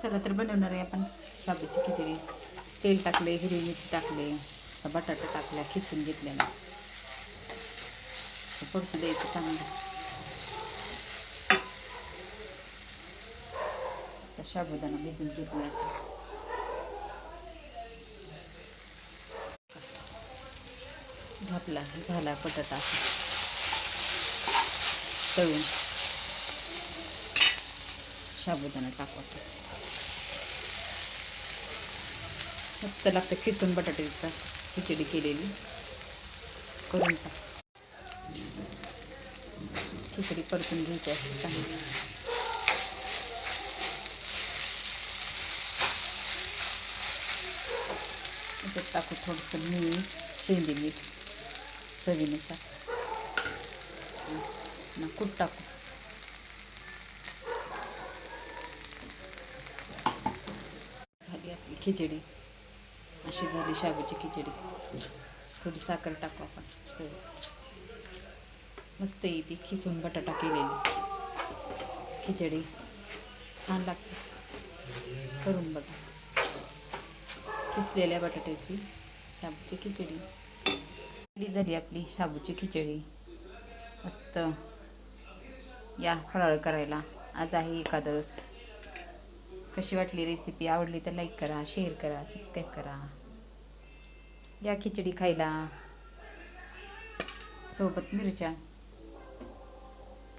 चला तर बनवणार आहे आपण. शाबूची खिचडी. तेल टाकले हिरवी मिरची टाकले असा बटाटा टाकला खिचून घेतलेला. परतू द्यायचं चांगलं. असा साबुदाणा भिजून घेतला असं. झापला झाला बटाटा असं. तळून. साबुदाणा टाकवतो मस्त लागतं खिसून बटाट्याचा खिचडी केलेली. करून टाक खिचडी परतून घ्यायची अशी चांगली. त्याच्यात टाकू थोडंसं मीठ शेंदी मीठ चवीनुसार. कूट टाकू. झाली आपली खिचडी. अशी झाली शाबूची खिचडी. थोडी साखर टाकू आपण. चव मस्त येते. खिसून बटाटा केलेली. खिचडी. छान लागते. करून बघा. किसलेल्या बटाट्याची शाबूची खिचडी. रेडी झाली आपली शाबूची खिचडी. मस्त. या फराळ करायला. आज आहे एकादस कशी वाटली रेसिपी आवडली तर लाईक करा शेअर करा सबस्क्राईब करा. या खिचडी खायला. सोबत मिरच्या.